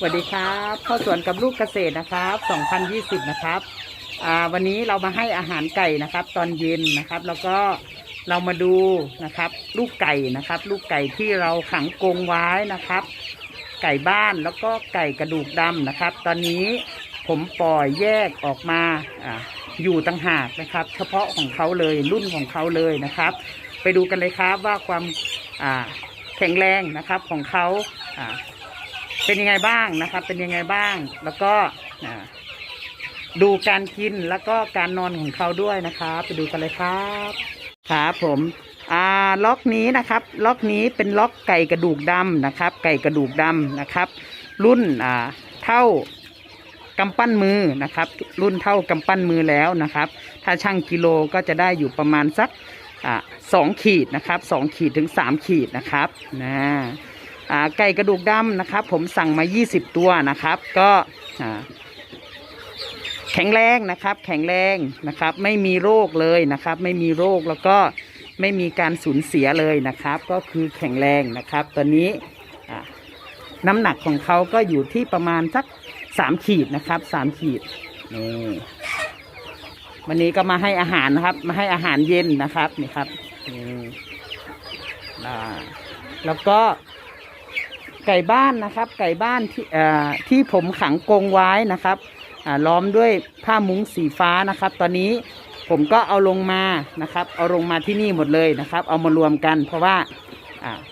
สวัสดีครับเข้าสวนกับลูกเกษตรนะครับ 2020 นะครับวันนี้เรามาให้อาหารไก่นะครับ ตอนเย็นนะครับ แล้วก็เรามาดูนะครับ ลูกไก่นะครับ ลูกไก่ที่เราขังกรงไว้นะครับ ไก่บ้านแล้วก็ไก่กระดูกดำนะครับ ตอนนี้ผมปล่อยแยกออกมาอ่าอยู่ต่างหากนะครับ เฉพาะของเขาเลยรุ่นของเขาเลยนะครับ ไปดูกันเลยครับว่าความแข็งแรงนะครับของเขา เป็นยังไงบ้างนะครับ เป็นยังไงบ้าง แล้วก็ดูการกินแล้วก็การนอนของเขาด้วยนะครับ ไปดูกันเลยครับครับผมอ่าล็อกนี้นะครับ ล็อกนี้เป็นล็อกไก่กระดูกดำนะครับ ไก่กระดูกดำนะครับ รุ่นอ่าเท่ากำปั้นมือนะครับ รุ่นเท่ากำปั้นมือแล้วนะครับ ถ้าช่างกิโลก็จะได้อยู่ประมาณสักอ่าสองขีดนะครับสองขีดถึงสามขีดนะครับนะ ไก่กระดูกดำนะครับ ผมสั่งมา 20 ตัวนะครับ ก็แข็งแรงนะครับ แข็งแรงนะครับ ไม่มีโรคเลยนะครับ ไม่มีโรคแล้วก็ไม่มีการสูญเสียเลยนะครับ ก็คือแข็งแรงนะครับ ตอนนี้น้ำหนักของเขาก็อยู่ที่ประมาณสักสามขีดนะครับสามขีดนี่วันนี้ก็มาให้อาหารนะครับ มาให้อาหารเย็นนะครับนี่ครับนี่แล้วก็ ไก่บ้านนะครับ ไก่บ้านที่ที่ผมขังกรงไว้นะครับล้อมด้วยผ้ามุ้งสีฟ้านะครับ ตอนนี้ผมก็เอาลงมานะครับ เอาลงมาที่นี่หมดเลยนะครับ เอามารวมกัน เพราะว่า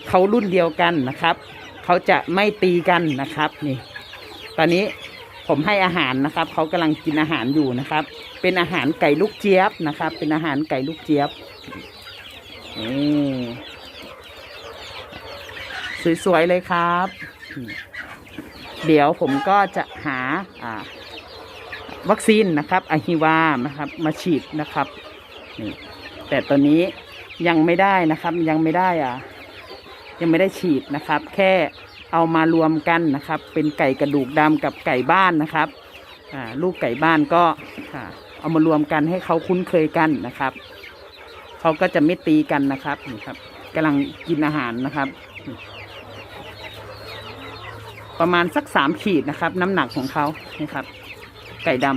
เขารุ่นเดียวกันนะครับ เขาจะไม่ตีกันนะครับนี่ ตอนนี้ผมให้อาหารนะครับ เขากำลังกินอาหารอยู่นะครับ เป็นอาหารไก่ลูกเจี๊ยบนะครับ เป็นอาหารไก่ลูกเจี๊ยบนี่ สวยๆเลยครับ เดี๋ยวผมก็จะหาวัคซีนนะครับอะฮิวานะครับมาฉีดนะครับนี่แต่ตอนนี้ยังไม่ได้นะครับยังไม่ได้อะยังไม่ได้ฉีดนะครับ แค่เอามารวมกันนะครับ เป็นไก่กระดูกดำกับไก่บ้านนะครับลูกไก่บ้านก็เอามารวมกันให้เขาคุ้นเคยกันนะครับเขาก็จะไม่ตีกันนะครับนี่ครับกำลังกินอาหารนะครับ ประมาณสักสามขีดนะครับ น้ำหนักของเขานี่ครับ ไก่ด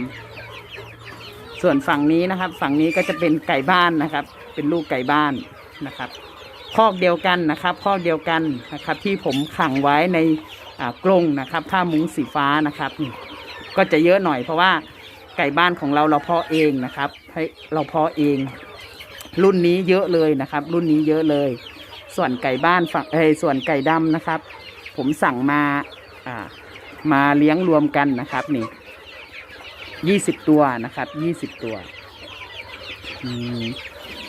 ำส่วนฝั่งนี้นะครับ ฝั่งนี้ก็จะเป็นไก่บ้านนะครับ เป็นลูกไก่บ้านนะครับคอกเดียวกันนะครับคอกเดียวกันนะครับ ที่ผมขังไว้ในกรงนะครับผ้ามุ้งสีฟ้านะครับก็จะเยอะหน่อยเพราะว่าไก่บ้านของเราเราเพาะเองนะครับให้เราเพาะเอง รุ่นนี้เยอะเลยนะครับ รุ่นนี้เยอะเลย ส่วนไก่บ้านฝั่งเอส่วนไก่ดำนะครับ ผมสั่งมา อ่า มาเลี้ยงรวมกันนะครับ นี่ยี่สิบตัวนะครับยี่สิบตัว อืม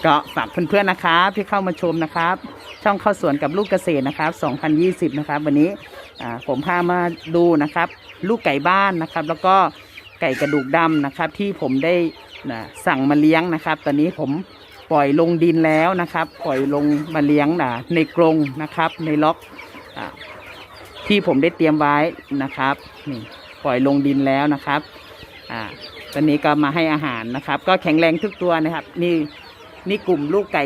ก็ฝากเพื่อนๆนะครับที่เข้ามาชมนะครับ ช่องเข้าสวนกับลูกเกษตรนะครับ2020 นะครับ วันนี้ผมพามาดูนะครับ ลูกไก่บ้านนะครับ แล้วก็ไก่กระดูกดำนะครับ ที่ผมได้สั่งมาเลี้ยงนะครับ ตอนนี้ผมปล่อยลงดินแล้วนะครับ ปล่อยลงมาเลี้ยงในกรงนะครับ ในล็อก ที่ผมได้เตรียมไว้นะครับนี่ปล่อยลงดินแล้วนะครับอ่าตอนนี้ก็มาให้อาหารนะครับ ก็แข็งแรงทุกตัวนะครับ นี่นี่กลุ่มลูกไก่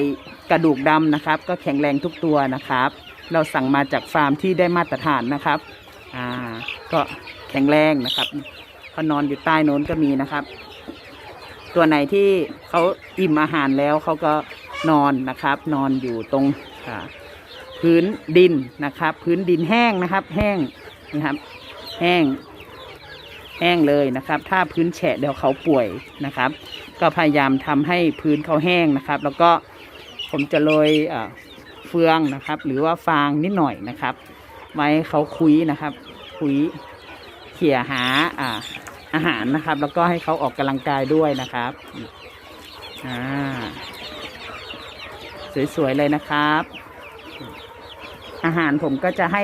กระดูกดำนะครับ ก็แข็งแรงทุกตัวนะครับ เราสั่งมาจากฟาร์มที่ได้มาตรฐานนะครับอ่าก็แข็งแรงนะครับเขานอนอยู่ใต้โน้นก็มีนะครับ ตัวไหนที่เขาอิ่มอาหารแล้วเขาก็นอนนะครับ นอนอยู่ตรงอ่า พื้นดินนะครับ พื้นดินแห้งนะครับ แห้งนะครับ แห้ง แห้งเลยนะครับ ถ้าพื้นแฉะเดี๋ยวเขาป่วยนะครับ ก็พยายามทำให้พื้นเขาแห้งนะครับ แล้วก็ผมจะโรยเฟืองนะครับ หรือว่าฟางนิดหน่อยนะครับไว้เขาคุยนะครับ คุยเขี่ยหาอ่าอาหารนะครับ แล้วก็ให้เขาออกกำลังกายด้วยนะครับอ่าสวยๆเลยนะครับ อาหารผมก็จะให้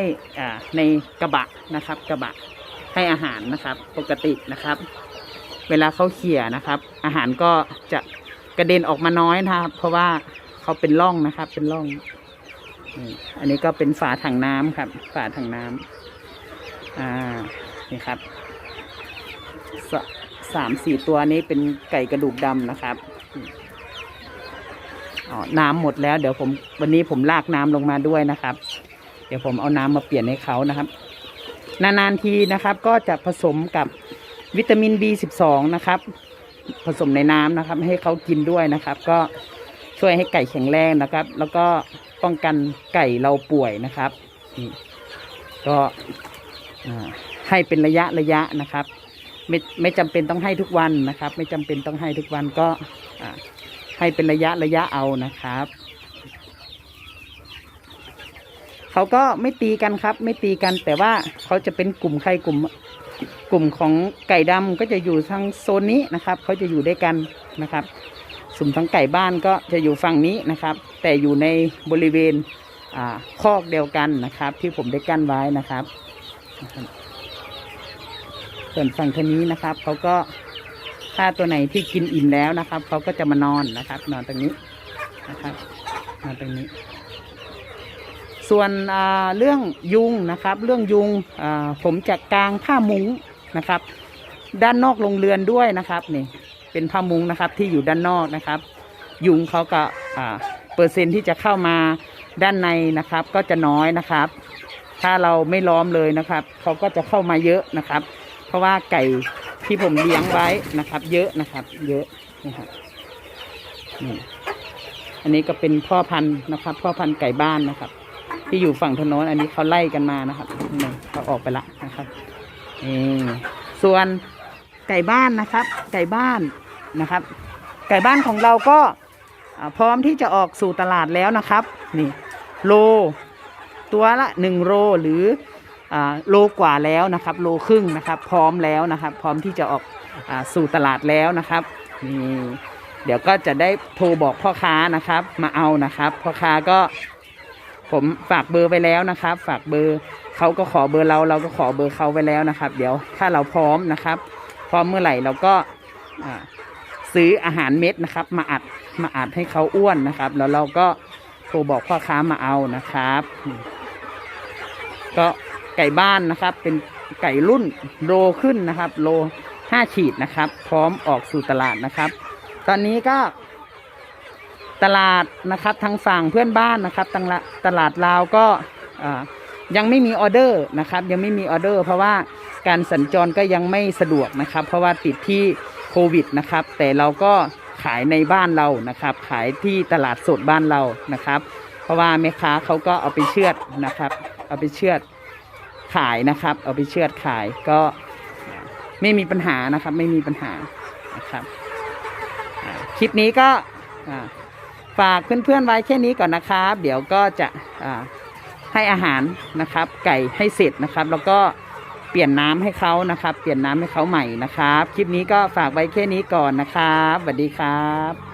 ในกระบะนะครับ กระบะให้อาหารนะครับ ปกตินะครับ เวลาเขาเขี่ยนะครับ อาหารก็จะกระเด็นออกมาน้อยนะครับ เพราะว่าเขาเป็นร่องนะครับ เป็นร่องอันนี้ก็เป็นฝาถังน้ำครับ ฝาถังน้ำอ่า นี่ครับสสามสี่ตัวนี้เป็นไก่กระดูกดำนะครับอ๋อน้ำหมดแล้ว เดี๋ยวผมวันนี้ผมลากน้ำลงมาด้วยนะครับ ดี๋ยวผมเอาน้ำมาเปลี่ยนให้เขานะครับ นานๆทีนะครับ ก็จะผสมกับวิตามิน B12 นะครับ ผสมในน้ำนะครับ ให้เขากินด้วยนะครับ ก็ช่วยให้ไก่แข็งแรงนะครับ แล้วก็ป้องกันไก่เราป่วยนะครับก็ให้เป็นระยะระยะนะครับ ไม่ไม่จำเป็นต้องให้ทุกวันนะครับ ไม่จำเป็นต้องให้ทุกวันก็ให้เป็นระยะระยะเอานะครับ เขาก็ไม่ตีกันครับ ไม่ตีกันแต่ว่าเขาจะเป็นกลุ่มใครกลุ่มกลุ่มของไก่ดำก็จะอยู่ทางโซนนี้นะครับ เขาจะอยู่ด้วยกันนะครับ สุ่มทั้งไก่บ้านก็จะอยู่ฝั่งนี้นะครับ แต่อยู่ในบริเวณอ่าคอกเดียวกันนะครับ ที่ผมได้กั้นไว้นะครับส่วนฝั่งทางนี้นะครับเขาก็ถ้าตัวไหนที่กินอิ่มแล้วนะครับเขาก็จะมานอนนะครับ นอนตรงนี้นะครับนอนตรงนี้ ส่วนเรื่องยุงนะครับ เรื่องยุงผมจะกางผ้ามุ้งนะครับ ด้านนอกโรงเรือนด้วยนะครับนี่เป็นผ้ามุ้งนะครับที่อยู่ด้านนอกนะครับ ยุงเขาก็เปอร์เซ็นที่จะเข้ามาด้านในนะครับ ก็จะน้อยนะครับ ถ้าเราไม่ล้อมเลยนะครับเขาก็จะเข้ามาเยอะนะครับ เพราะว่าไก่ที่ผมเลี้ยงไว้นะครับ เยอะนะครับ เยอะนะครับนี่อันนี้ก็เป็นพ่อพันธุ์นะครับ พ่อพันธุ์ไก่บ้านนะครับ ที่อยู่ฝั่งถนนอันนี้เขาไล่กันมานะครับนี่เขาออกไปละนะครับนี่ส่วนไก่บ้านนะครับ ไก่บ้านนะครับ ไก่บ้านของเราก็พร้อมที่จะออกสู่ตลาดแล้วนะครับนี่โลตัวละหนึ่งโลหรืออโลกว่าแล้วนะครับ โลครึ่งนะครับ พร้อมแล้วนะครับ พร้อมที่จะออกอสู่ตลาดแล้วนะครับนี่เดี๋ยวก็จะได้โทรบอกพ่อค้านะครับ มาเอานะครับ พ่อค้าก็ ผมฝากเบอร์ไว้แล้วนะครับ ฝากเบอร์เขาก็ขอเบอร์เรา เราก็ขอเบอร์เขาไว้แล้วนะครับ เดี๋ยวถ้าเราพร้อมนะครับ พร้อมเมื่อไหร่เราก็ซื้ออาหารเม็ดนะครับ มาอัดมาอัดให้เขาอ้วนนะครับ แล้วเราก็โทรบอกพ่อค้ามาเอานะครับ ก็ไก่บ้านนะครับ เป็นไก่รุ่นโลขึ้นนะครับ โลห้าขีดนะครับ พร้อมออกสู่ตลาดนะครับ ตอนนี้ก็ ตลาดนะครับทางฝั่งเพื่อนบ้านนะครับตลาดตลาดลาวก็ยังไม่มีออเดอร์นะครับยังไม่มีออเดอร์ เพราะว่าการสัญจรก็ยังไม่สะดวกนะครับ เพราะว่าติดที่โควิดนะครับ แต่เราก็ขายในบ้านเรานะครับ ขายที่ตลาดสดบ้านเรานะครับ เพราะว่าแม่ค้าเขาก็เอาไปเชือดนะครับ เอาไปเชือดขายนะครับ เอาไปเชือดขายก็ไม่มีปัญหานะครับ ไม่มีปัญหานะครับคลิปนี้ก็อ่า ฝากเพื่อนๆไว้แค่นี้ก่อนนะครับ เดี๋ยวก็จะให้อาหารนะครับ ไก่ให้เสร็จนะครับ แล้วก็เปลี่ยนน้ำให้เขานะครับ เปลี่ยนน้ำให้เขาใหม่นะครับ คลิปนี้ก็ฝากไว้แค่นี้ก่อนนะครับสวัสดีครับ